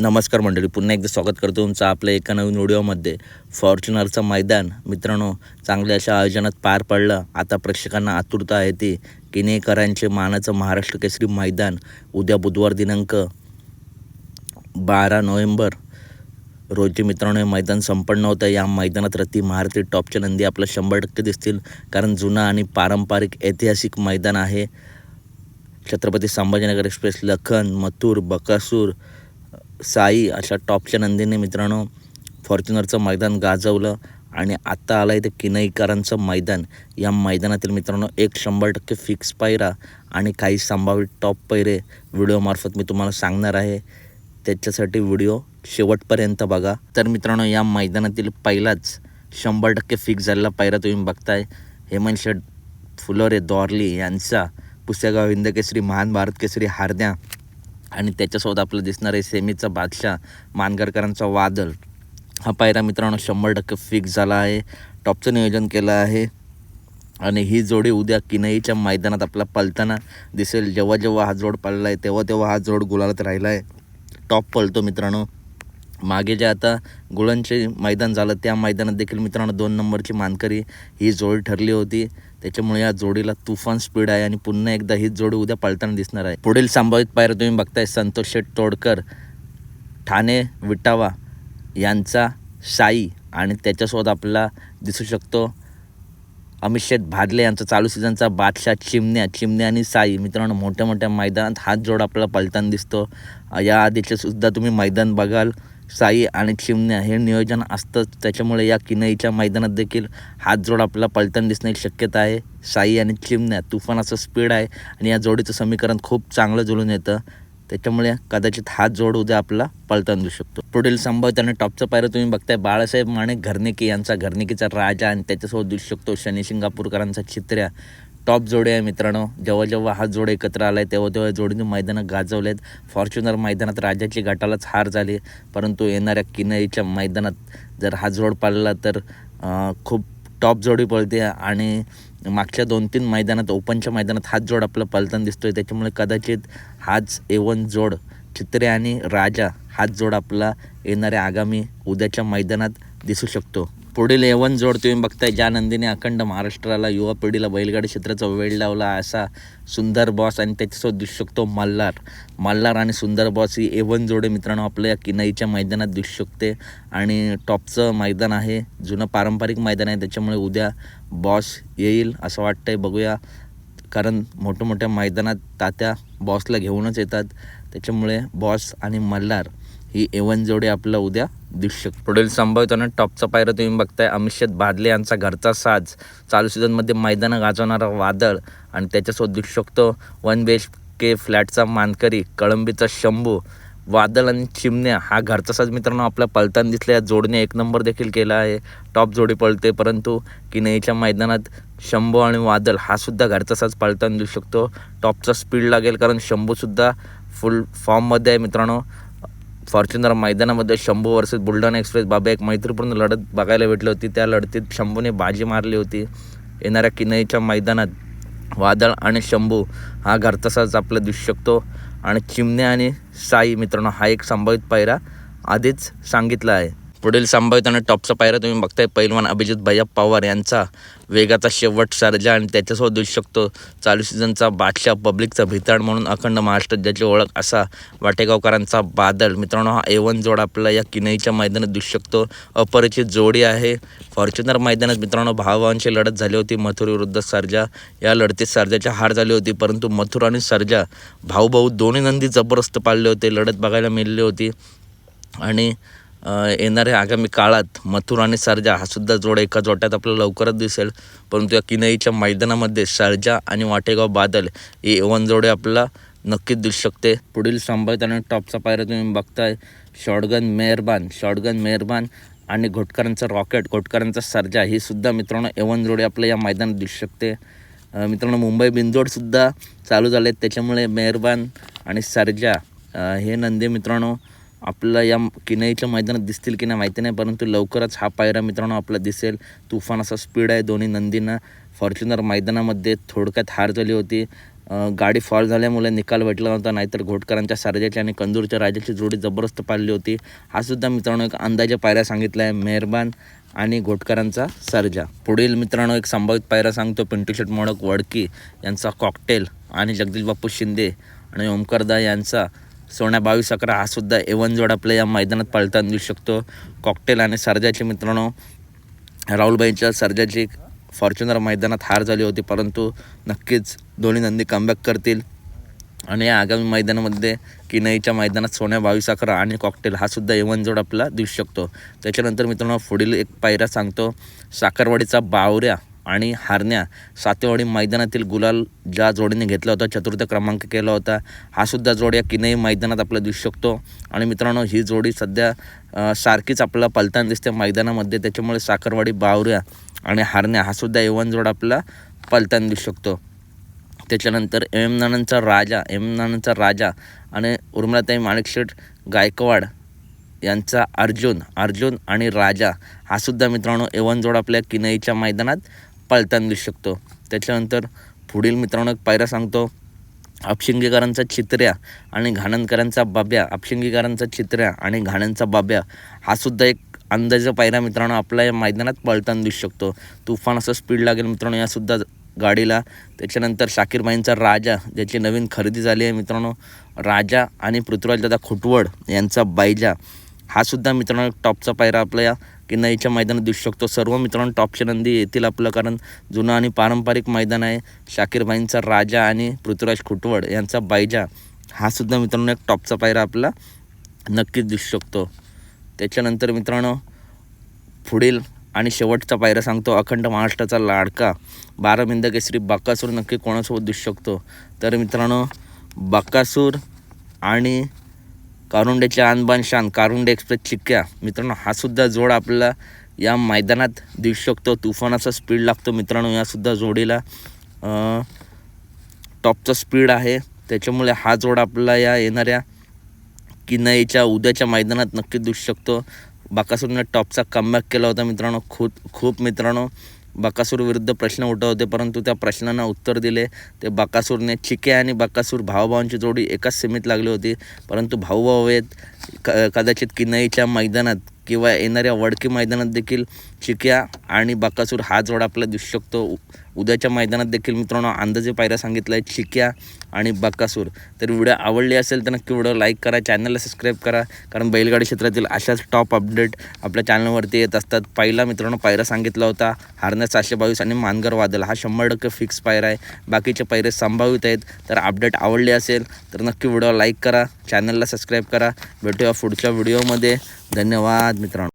नमस्कार मंडळी पुन्हा एकदा स्वागत करतो तुमचं आपल्या एका नवीन व्हिडिओमध्ये. फॉर्च्युनरचं मैदान मित्रांनो चांगल्या अशा आयोजनात पार पडलं. आता प्रेक्षकांना आतुरता आहे ती. किनेकरांचे मानाचं महाराष्ट्र केसरी मैदान उद्या बुधवार दिनांक बारा नोव्हेंबर. रोजी मित्रांनो हे मैदान संपन्न होतं. या मैदानात रती महारती टॉपच्या नंदी आपल्या शंभर टक्के दिसतील. कारण जुनं आणि पारंपरिक ऐतिहासिक मैदान आहे. छत्रपती संभाजीनगर एक्सप्रेस लखन मथुर बकासूर साई अशा टॉपच्या नंदीने मित्रांनो फॉर्च्युनरचं मैदान गाजवलं आणि आत्ता आलं आहे ते किनईकरांचं मैदान. या मैदानातील मित्रांनो एक शंभर टक्के फिक्स पायरा आणि काही संभावित टॉप पैरे व्हिडिओमार्फत मी तुम्हाला सांगणार आहे. त्याच्यासाठी व्हिडिओ शेवटपर्यंत बघा. तर मित्रांनो या मैदानातील पहिलाच शंभर टक्के फिक्स झालेला पायरा तुम्ही बघताय. हेमंत शेठ फुलोरे दॉर्ली यांचा पुसेगाव हिंद केसरी महान भारत केसरी हारद्या आणि त्याच्यासोबत आपलं दिसणार आहे सेमीचा बादशाह मानगरकरांचा वादळ. हा पायरा मित्रांनो शंभर टक्के फिक्स झाला आहे. टॉपचं नियोजन केलं आहे. आणि ही जोडी उद्या किनईच्या मैदानात आपला पलताना दिसेल. जेव्हा जेव्हा हा जोड पडला आहे तेव्हा तेव्हा हा जोड गुलालत राहिला आहे टॉप पळतो मित्रांनो. मागे जे आता गुळणचे मैदान झालं त्या मैदानात देखील मित्रांनो दोन नंबरची मानकरी ही जोडी ठरली होती. त्याच्यामुळे या जोडीला तुफान स्पीड आहे आणि पुन्हा एकदा ही जोडी उद्या पळताना दिसणार आहे. पुढील संभावित पायऱ्या तुम्ही बघताय संतोष शेठ तोडकर ठाणे विटावा यांचा साई आणि त्याच्यासोबत आपला दिसू शकतो अमित शेठ भादले यांचा चालू सीझनचा बादशाह चिमण्या चिमण्या आणि साई. मित्रांनो मोठ्या मोठ्या मैदानात हात जोड आपल्याला पलताना दिसतो. या आधीचे सुद्धा तुम्ही मैदान बघाल. साई आणि चिमण्या हे नियोजन असतंच त्याच्यामुळे या किनईच्या मैदानात देखील हात जोड आपल्याला पलटण दिसण्याची शक्यता आहे. साई आणि चिमण्या तुफान असं स्पीड आहे आणि या जोडीचं समीकरण खूप चांगलं जुळून येतं. त्याच्यामुळे कदाचित हात जोड उद्या आपला पलटण दिसू शकतो. पुढील संभाव्यता आणि टॉपचं पायरं तुम्ही बघताय. बाळासाहेब माणे घरनिकी यांचा घरनिकीचा राजा आणि त्याच्यासोबत दिसू शकतो शनी शिंगापूरकरांचा चित्र्या. टॉप जोडी आहे मित्रांनो. जेव्हा जेव्हा हा जोड एकत्र आला आहे तेव्हा तेव्हा जोडीने मैदानं गाजवले आहेत फॉर्च्युनर मैदानात राजाची गटालाच हार झाली. परंतु येणाऱ्या किनईच्या मैदानात जर हा जोड पाळला तर खूप टॉप जोडी पळते आणि मागच्या दोन तीन मैदानात ओपनच्या मैदानात हाच जोड आपला पलताना दिसतोय. त्याच्यामुळे कदाचित हाच एवन जोड चित्रे आणि राजा हाच जोड आपला येणाऱ्या आगामी उद्याच्या मैदानात दिसू शकतो. पुढील एवन जोड तुम्ही बघताय ज्या नंदीने अखंड महाराष्ट्राला युवा पिढीला बैलगाडी क्षेत्राचा वेळ लावला असा सुंदर बॉस आणि त्याच्यासोबत दिसू शकतो मल्हार. मल्हार आणि सुंदर बॉस ही एवन जोडे मित्रांनो आपल्या या किनईच्या मैदानात दिसू शकते. आणि टॉपचं मैदान आहे जुनं पारंपरिक मैदान आहे त्याच्यामुळे उद्या बॉस येईल असं वाटतंय. बघूया कारण मोठ्या मोठ्या मैदानात तात्या बॉसला घेऊनच येतात. त्याच्यामुळे बॉस आणि मल्हार ही एवन जोडी आपलं उद्या दिसू शकते. पुढील संभवताना टॉपचा पायरा तुम्ही बघताय. अमिषद बादले यांचा घरचा साज चालू सीझनमध्ये मैदानं गाजवणारा वादळ आणि त्याच्यासोबत दिसू शकतो. वन बी एच के फ्लॅटचा मानकरी कळंबीचा शंभू वादळ आणि चिमण्या हा घरचा साज मित्रांनो आपल्या पलताना दिसल्या या जोडीने एक नंबर देखील केला आहे. टॉप जोडी पळते परंतु किनईच्या मैदानात शंभू आणि वादळ हा सुद्धा घरचा साज पळताना दिसू शकतो. टॉपचा स्पीड लागेल कारण शंभूसुद्धा फुल फॉर्ममध्ये आहे मित्रांनो. फॉर्च्युनर मैदानामध्ये शंभू वर्सेस बुलढाणा एक्सप्रेस बाबा एक मैत्रीपूर्ण लढत बघायला भेटली होती. त्या लढतीत शंभूने बाजी मारली होती. येणाऱ्या किनईच्या मैदानात वादळ आणि शंभू हा घरतसाच आपला दिसू शकतो. आणि चिमण्या आणि साई मित्रांनो हा एक संभावित पायरा आधीच सांगितला आहे. पुढील संभावित आणि टॉपचा पायरा तुम्ही बघताय. पैलवान अभिजित भैया पवार यांचा वेगाचा शेवट सर्जा आणि त्याच्यासोबत दिसू शकतो. चालू सीझनचा बादशाह पब्लिकचा भिताड म्हणून अखंड महाराष्ट्र ज्याची ओळख असा वाटेगावकरांचा बादल. मित्रांनो हा एवन जोड आपल्याला या किनईच्या मैदानात दिसू शकतो. अपरिचित जोडी आहे. फॉर्च्युनर मैदानात मित्रांनो भावांची लढत झाली होती. मथुर विरुद्ध सर्जा. या लढतीत सर्जाची हार झाली होती. परंतु मथुर आणि सर्जा भाऊ भाऊ दोन्ही नंदी जबरदस्त पाळले होते. लढत बघायला मिळली होती. आणि येणाऱ्या आगामी काळात मथुर आणि सर्जा हा सुद्धा जोड एका जोट्यात आपल्याला लवकरच दिसेल. परंतु या किनईच्या मैदानामध्ये सर्जा आणि वाटेगाव बादल ही एवन जोडे आपल्याला नक्कीच दिसू शकते. पुढील संभावित आणि टॉपचा पायरा तुम्ही बघताय. शॉटगन मेहरबान शॉटगन मेहरबान आणि घोटकरांचा रॉकेट घोटकरांचा सर्जा ही सुद्धा मित्रांनो एवन जोडे आपल्या या मैदानात दिसू शकते. मित्रांनो मुंबई बिंदोडसुद्धा चालू झाले आहेत त्याच्यामुळे मेहरबान आणि सर्जा हे नंदी मित्रांनो आपलं या किनईच्या मैदानात दिसतील की नाही माहिती नाही परंतु लवकरच हा पायरा मित्रांनो आपला दिसेल. तुफान असा स्पीड आहे दोन्ही नंदींना. फॉर्च्युनर मैदानामध्ये थोडक्यात हार झाली होती. गाडी फॉल झाल्यामुळे निकाल भेटला नव्हता नाहीतर घोटकरांच्या सरजाची आणि कंदूरच्या राजाची जोडी जबरदस्त पाळली होती. हा सुद्धा मित्रांनो एक अंदाजे पायऱ्या सांगितला आहे मेहरबान आणि घोटकरांचा सर्जा. पुढील मित्रांनो एक संभावित पायरा सांगतो पिंटू शेट मोडक वडकी यांचा कॉकटेल आणि जगदीश बापू शिंदे आणि ओमकारदा यांचा सोन्या बावीस अकरा हा सुद्धा एवन जोड आपल्या या मैदानात पळताना दिसू शकतो. कॉकटेल आणि सर्जाचे मित्रांनो राहुलबाईंच्या सर्जाची फॉर्च्युनर मैदानात हार झाली होती परंतु नक्कीच दोन्ही नंदी कमबॅक करतील. आणि या आगामी मैदानामध्ये किनईच्या मैदानात सोन्या बावीस अकरा आणि कॉकटेल हा सुद्धा एवन जोड आपला देऊ शकतो. त्याच्यानंतर मित्रांनो पुढील एक पायरा सांगतो साखरवाडीचा बावऱ्या. आणि हारण्या सातेवाडी मैदानातील गुलाल ज्या जोडीने घेतला होता चतुर्थ क्रमांक केला होता हा सुद्धा जोड या किनई मैदानात आपला दिसू शकतो. आणि मित्रांनो ही जोडी सध्या सारखीच आपल्याला पलताना दिसते मैदानामध्ये. त्याच्यामुळे साखरवाडी बावऱ्या आणि हारण्या हा सुद्धा एवन जोड आपला पलताना दिसू शकतो. त्याच्यानंतर एम एम नानांचा राजा एम एम नानांचा राजा आणि उर्मिलाताई माणिकशेठ गायकवाड यांचा अर्जुन अर्जुन आणि राजा हा सुद्धा मित्रांनो एवन जोड आपल्या किनईच्या मैदानात पाळताना दिसू शकतो. त्याच्यानंतर पुढील मित्रांनो एक पायरा सांगतो. अपशिंगीकरांचा चित्र्या आणि घाणनकरांचा बाब्या. अपशिंगेकरांचा चित्र्या आणि घाण्यांचा बाब्या हा सुद्धा एक अंदाजा पायरा मित्रांनो आपल्या या मैदानात पळताना दिसू शकतो. तुफान असं स्पीड लागेल मित्रांनो यासुद्धा गाडीला. त्याच्यानंतर शाकीरबाईंचा राजा ज्याची नवीन खरेदी झाली आहे मित्रांनो. राजा आणि पृथ्वीराज दादा खुटवड यांचा बायजा हा सुद्धा मित्रांनो टॉपचा पायरा आपल्या किनईच्या मैदानात दिसू शकतो. सर्व मित्रांनो टॉपच्या नंदी येतील आपलं कारण जुनं आणि पारंपरिक मैदान आहे. शाकीरबाईंचा राजा आणि पृथ्वीराज खुटवड यांचा बायजा हा सुद्धा मित्रांनो एक टॉपचा पायरा आपला नक्कीच दिसू शकतो. त्याच्यानंतर मित्रांनो पुढील आणि शेवटचा पायरा सांगतो अखंड महाराष्ट्राचा लाडका बारा बिंद केसरी बाकासूर नक्की कोणासोबत दिसू शकतो? तर मित्रांनो बाकासूर आणि कारुंडेचे आणबान शान कारुंडे एक्सप्रेस चिक्क्या. मित्रांनो हा सुद्धा जोड आपल्याला या मैदानात दिसू शकतो. तुफानाचा स्पीड लागतो मित्रांनो यासुद्धा जोडीला. टॉपचा स्पीड आहे. त्याच्यामुळे हा जोड आपल्याला या येणाऱ्या किनईच्या उद्याच्या मैदानात नक्की दिसू शकतो. बाकासूरने टॉपचा कमबॅक केला होता मित्रांनो खूप खूप मित्रांनो. बाकासूर विरुद्ध प्रश्न उठवते परंतु त्या प्रश्नांना उत्तर दिले. ते बाकासूरने चिके आणि बकासूर भावभावांची जोडी एकाच सीमित लागली होती. परंतु भाऊभाऊ आहेत क कदाचित किनईच्या मैदानात किंवा येणाऱ्या वडकी मैदानात देखील चिक्या आणि बाकासूर हा जोड आपला दिसू शकतो. उद्याच्या मैदानात देखील मित्रांनो अंदाजे पायऱ्या सांगितल्या आहे चिक्या आणि बक्कासूर. तर व्हिडिओ आवडली असेल तर नक्की व्हिडिओ लाईक करा चॅनलला सबस्क्राईब करा कारण बैलगाडी क्षेत्रातील अशाच टॉप अपडेट आपल्या चॅनलवरती येत असतात. पहिला मित्रांनो पायरा सांगितला होता हारण्या सातशे बावीस आणि मानगर वादल. हा शंभर टक्के फिक्स पायरा आहे. बाकीचे पायरे संभावित आहेत. तर अपडेट आवडली असेल तर नक्की व्हिडिओ लाईक करा चॅनलला सबस्क्राईब करा. भेटूया पुढच्या व्हिडिओमध्ये धन्यवाद मित्रांनो.